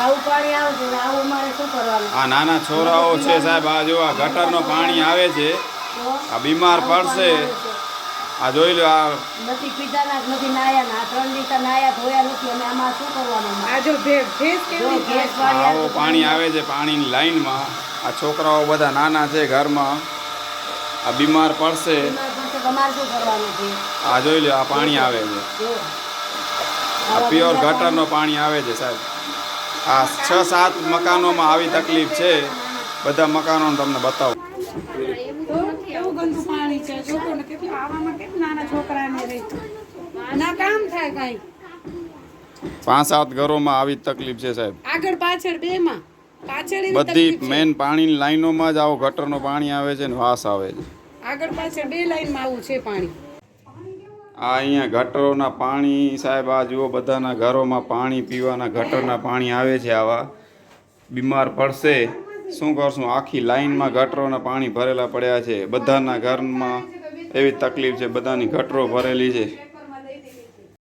આવું પાણી આવે છે આવું મારે શું કરવાનું? આ નાના છોરાઓ છે સાહેબ આ જો આ ગટરનો પાણી આવે છે આ બીમાર પડશે. આ જોઈ લો આ નથી પીધાના નથી નાયા ના ત્રણ લીટર નાયા ધોયા નથી અને આમાં શું કરવાનું? આ જો ભેંસ કેવી ગેસ આવો? પાણી આવે છે પાણીની લાઈનમાં. આ છોકરાઓ બધા નાના છે ઘરમાં. આ બીમાર પડશે. આ જોઈ લો આ પાણી આવે છે. આ પ્યોર ગટરનો પાણી આવે છે સાહેબ. આ છ સાત મકાનોમાં આવી તકલીફ છે. બધા મકાનો તમને બતાવું. ગંદુ પાણી છે. જોકો કેટલું આવામાં કેમ નાના છોકરાને રહે? ના કામ થાય કાંઈ. પાંચ સાત ઘરોમાં આવી તકલીફ છે સાહેબ. આગળ પાછળ બે માં પાછળ બધી મેન પાણીની લાઈનોમાં જ આવો ગટરનું પાણી આવે છે ને વાસ આવે છે. આગળ પાછળ બે લાઈનમાં આવું છે પાણી. આ અહીંયા ગટરોના પાણી, સાહેબ, આ જુઓ બધાના ઘરોમાં પાણી પીવાના ગટરના પાણી આવે છે આવા. બીમાર પડશે. શું કરશું? આખી લાઈનમાં ગટરોના પાણી ભરેલા પડ્યા છે. બધાના ઘરમાં એવી તકલીફ છે. બધાની ગટરો ભરેલી છે.